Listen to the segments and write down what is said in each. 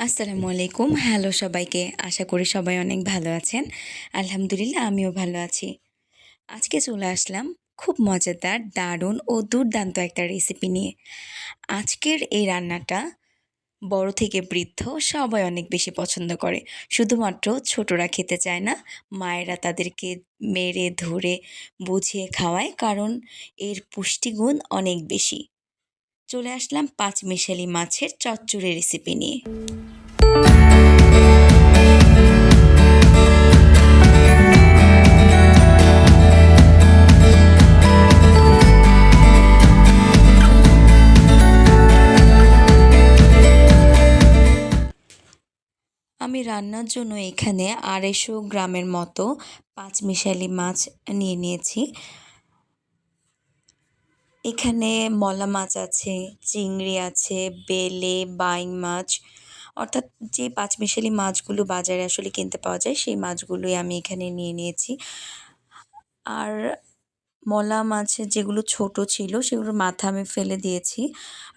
আসসালামু আলাইকুম। হ্যালো সবাইকে। আশা করি সবাই অনেক ভালো আছেন। আলহামদুলিল্লাহ, আমিও ভালো আছি। আজকে চলে আসলাম খুব মজাদার, দারুণ ও দুর্দান্ত একটা রেসিপি নিয়ে। আজকের এই রান্নাটা বড় থেকে বৃদ্ধ সবাই অনেক বেশি পছন্দ করে। শুধুমাত্র ছোটরা খেতে চায় না, মায়েরা তাদেরকে মেরে, ধরে, বুঝিয়ে খাওয়ায়, কারণ এর পুষ্টিগুণ অনেক বেশি। চলে আসলাম পাঁচ মিশালি মাছের চচ্চড়ি রেসিপি নিয়ে। আমি রান্নার জন্য এখানে আড়াইশো গ্রামের মতো পাঁচমিশালি মাছ নিয়ে নিয়েছি। এখানে মলা মাছ আছে, চিংড়ি আছে, বেলে, বাইং মাছ। অর্থাৎ যে পাঁচমিশালি মাছগুলো বাজারে আসলে কিনতে পাওয়া যায়, সেই মাছগুলোই আমি এখানে নিয়ে নিয়েছি। আর মলা মাছের যেগুলো ছোট ছিল, সেগুলোর মাথা আমি ফেলে দিয়েছি।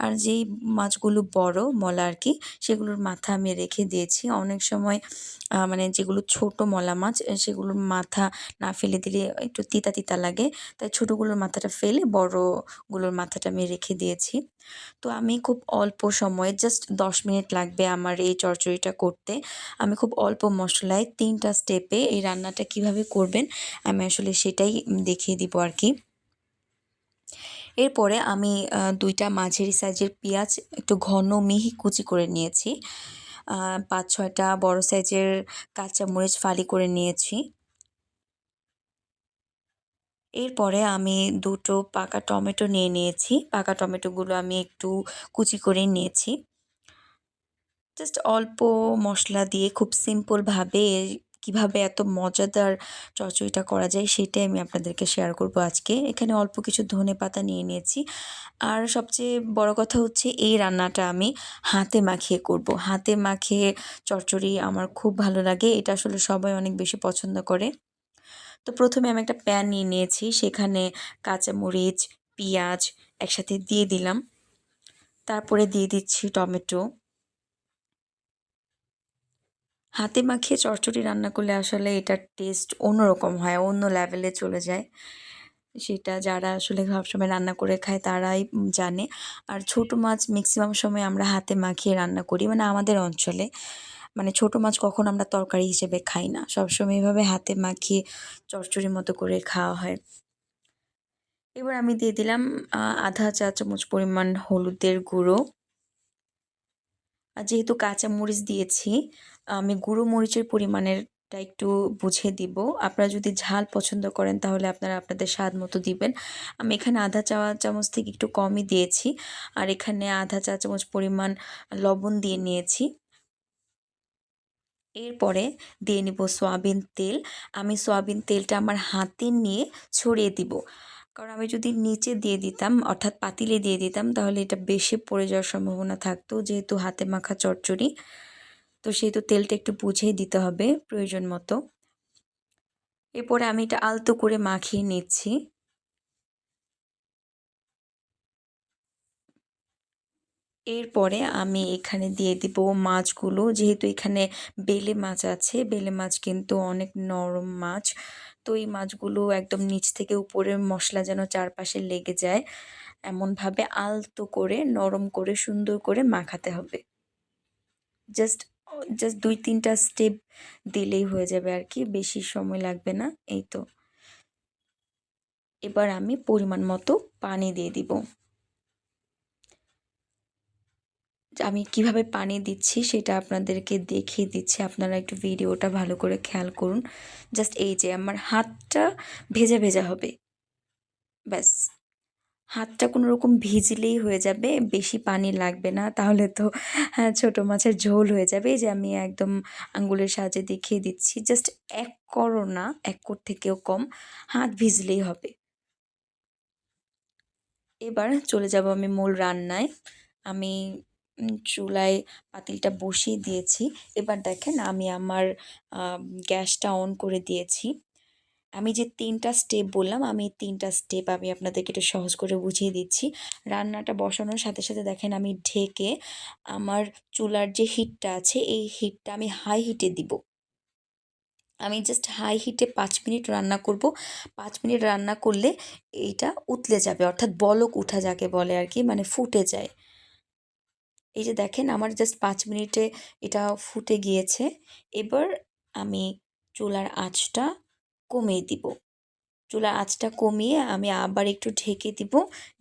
আর যেই মাছগুলো বড় মলা আর কি সেগুলোর মাথা আমি রেখে দিয়েছি। অনেক সময় মানে যেগুলো ছোট মলা মাছ সেগুলোর মাথা না ফেলে দিলে একটু তিতা তিতা লাগে। তাই ছোটোগুলোর মাথাটা ফেলে বড়গুলোর মাথাটা আমি রেখে দিয়েছি। তো আমি খুব অল্প সময়ে, জাস্ট দশ মিনিট লাগবে আমার এই চচ্চড়িটা করতে। আমি খুব অল্প মশলায় তিনটা স্টেপে এই রান্নাটা কীভাবে করবেন, আমি আসলে সেটাই দেখিয়ে দিব আর কি এরপরে আমি দুইটা মাঝারি সাইজের পেঁয়াজ, একটু ঘন মিহি কুচি করে নিয়েছি। পাঁচ, ছয়টা বড় সাইজের কাঁচামরিচ ফালি করে নিয়েছি। এরপরে আমি দুটো পাকা টমেটো নিয়ে নিয়েছি। পাকা টমেটোগুলো আমি একটু কুচি করে নিয়েছি। জাস্ট অল্প মশলা দিয়ে খুব সিম্পলভাবে কীভাবে এত মজাদার চচ্চড়িটা করা যায় সেটাই আমি আপনাদেরকে শেয়ার করব আজকে। এখানে অল্প কিছু ধনে পাতা নিয়ে নিয়েছি। আর সবচেয়ে বড় কথা হচ্ছে এই রান্নাটা আমি হাতে মাখিয়ে করব। হাতে মাখিয়ে চচ্চড়ি আমার খুব ভালো লাগে, এটা আসলে সবাই অনেক বেশি পছন্দ করে। তো প্রথমে আমি একটা প্যান নিয়ে নিয়েছি, সেখানে কাঁচামরিচ, পেঁয়াজ একসাথে দিয়ে দিলাম। তারপরে দিয়ে দিচ্ছি টমেটো। হাতে মাখিয়ে চচ্চড়ি রান্না করলে আসলে এটার টেস্ট অন্যরকম হয়, অন্য লেভেলে চলে যায়। সেটা যারা আসলে সবসময় রান্না করে খায় তারাই জানে। আর ছোট মাছ ম্যাক্সিমাম সময় আমরা হাতে মাখিয়ে রান্না করি মানে আমাদের অঞ্চলে। মানে ছোট মাছ কখন আমরা তরকারি হিসেবে খাই না, সবসময় এভাবে হাতে মাখিয়ে চচ্চড়ির মতো করে খাওয়া হয়। এবার আমি দিয়ে দিলাম আধা চা চামচ পরিমাণ হলুদের গুঁড়ো। আর যেহেতু কাঁচা মরিচ দিয়েছি আমি গুঁড়ো মরিচের পরিমাণেরটা একটু বুঝে দিব। আপনারা যদি ঝাল পছন্দ করেন তাহলে আপনারা আপনাদের স্বাদ মতো দিবেন। আমি এখানে আধা চা চামচ থেকে একটু কমই দিয়েছি। আর এখানে আধা চা চামচ পরিমাণ লবণ দিয়ে নিয়েছি। এরপরে দিয়ে নিব সয়াবিন তেল। আমি সয়াবিন তেলটা আমার হাতে নিয়ে ছড়িয়ে দিব। কারণ আমি যদি নিচে দিয়ে দিতাম, অর্থাৎ পাতিলে দিয়ে দিতাম, তাহলে এটা বেশি পড়ে যাওয়ার সম্ভাবনা থাকতো, যেহেতু হাতে মাখা চচ্চড়ি। তো সেহেতু তেলটা একটু বুঝেই দিতে হবে প্রয়োজন মতো। এরপরে আমি এটা আলতো করে মাখিয়ে নিচ্ছি। এরপরে আমি এখানে দিয়ে দিব মাছগুলো। যেহেতু এখানে বেলে মাছ আছে, বেলে মাছ কিন্তু অনেক নরম মাছ। তো এই মাছগুলো একদম নিচ থেকে উপরের মশলা যেন চারপাশে লেগে যায়, এমনভাবে আলতো করে, নরম করে, সুন্দর করে মাখাতে হবে। জাস্ট জাস্ট দুই, তিনটা স্টেপ দিলেই হয়ে যাবে আর কি, বেশি সময় লাগবে না, এই তো। এবার আমি পরিমাণ মতো পানি দিয়ে দিব। আমি কীভাবে পানি দিচ্ছি সেটা আপনাদেরকে দেখিয়ে দিচ্ছি, আপনারা একটু ভিডিওটা ভালো করে খেয়াল করুন। জাস্ট এই যে, আমার হাতটা ভেজা ভেজা হবে। ব্যাস। হাতটা কোনো রকম ভিজলেই হয়ে যাবে, বেশি পানি লাগবে না, তাহলে তো হ্যাঁ ছোটো মাছের ঝোল হয়ে যাবে। যে আমি একদম আঙ্গুলের সাহায্যে দেখিয়ে দিচ্ছি জাস্ট এক করো না এক কোর থেকেও কম, হাত ভিজলেই হবে। এবার চলে যাব আমি মূল রান্নায়। আমি চুলায় পাতিলটা বসিয়ে দিয়েছি। এবার দেখেন আমি আমার গ্যাসটা অন করে দিয়েছি। আমি যে তিনটা স্টেপ বললাম, আমি তিনটা স্টেপ আমি আপনাদেরকে একটু সহজ করে বুঝিয়ে দিচ্ছি। রান্নাটা বসানোর সাথে সাথে দেখেন আমি ঢেকে আমার চুলার যে হিটটা আছে, এই হিটটা আমি হাই হিটে দিব। আমি জাস্ট হাই হিটে পাঁচ মিনিট রান্না করব। পাঁচ মিনিট রান্না করলে এইটা উতলে যাবে, অর্থাৎ বলক উঠা যাকে বলে আর কি মানে ফুটে যায়। এই যে দেখেন আমার জাস্ট পাঁচ মিনিটে এটা ফুটে গিয়েছে। এবার আমি চুলার আঁচটা কমিয়ে দিব। চুলার আঁচটা কমিয়ে আমি আবার একটু ঢেকে দিব।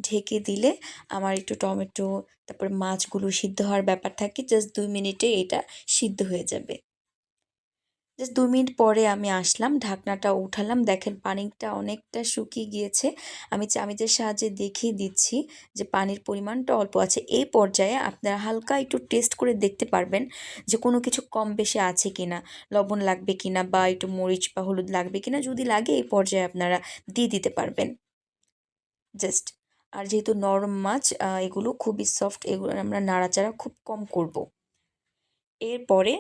ঢেকে দিলে আমার একটু টমেটো, তারপর মাছগুলো সিদ্ধ হওয়ার ব্যাপার থাকে জাস্ট দুই মিনিটে এটা সিদ্ধ হয়ে যাবে। জাস্ট দু মিনিট পরে আমি আসলাম, ঢাকনাটা উঠালাম। দেখেন পানিটা অনেকটা শুকিয়ে গিয়েছে। আমি চামিচের সাহায্যে দেখিয়ে দিচ্ছি যে পানির পরিমাণটা অল্প আছে, এই পর্যায়ে আপনারা হালকা একটু টেস্ট করে দেখতে পারবেন যে কোনো কিছু কম বেশি আছে কি না লবণ লাগবে কি না বা একটু মরিচ বা হলুদ লাগবে কি না যদি লাগে এই পর্যায়ে আপনারা দিয়ে দিতে পারবেন। জাস্ট, আর যেহেতু নরম মাছ এগুলো খুবই সফট, এগুলো আমরা নাড়াচাড়া খুব কম করব। এরপরে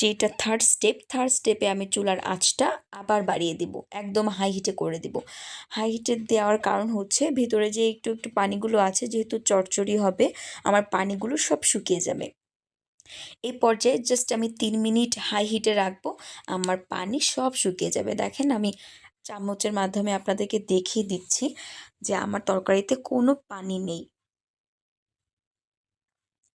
যেটা থার্ড স্টেপ থার্ড স্টেপে আমি চুলার আঁচটা আবার বাড়িয়ে দিব, একদম হাই হিটে করে দিব। হাই হিটে দেওয়ার কারণ হচ্ছে ভিতরে যে একটু একটু পানিগুলো আছে যেহেতু চটচড়ি হবে, আমার পানিগুলো সব শুকিয়ে যাবে। এই পর্যায়ে জাস্ট আমি তিন মিনিট হাই হিটে রাখব, আমার পানি সব শুকিয়ে যাবে। দেখেন আমি চামচের মাধ্যমে আপনাদেরকে দেখিয়ে দিচ্ছি যে আমার তরকারিতে কোনো পানি নেই।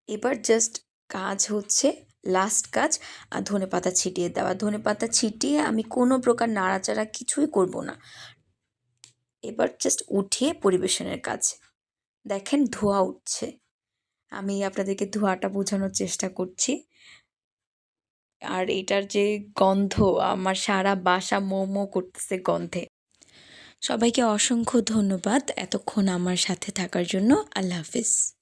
এবার জাস্ট কাজ হচ্ছে লাস্ট কাজ, আর ধনে পাতা ছিটিয়ে দেওয়া। ধনে পাতা ছিটিয়ে আমি কোনো প্রকার নাড়াচাড়া কিছুই করব না। এবার জাস্ট উঠিয়ে পরিবেশনের কাজ। দেখেন ধোয়া উঠছে। আমি আপনাদেরকে ধোঁয়াটা বোঝানোর চেষ্টা করছি। আর এটার যে গন্ধ, আমার সারা বাসা মোমো করতেছে গন্ধে। সবাইকে অসংখ্য ধন্যবাদ এতক্ষণ আমার সাথে থাকার জন্য। আল্লাহ হাফিজ।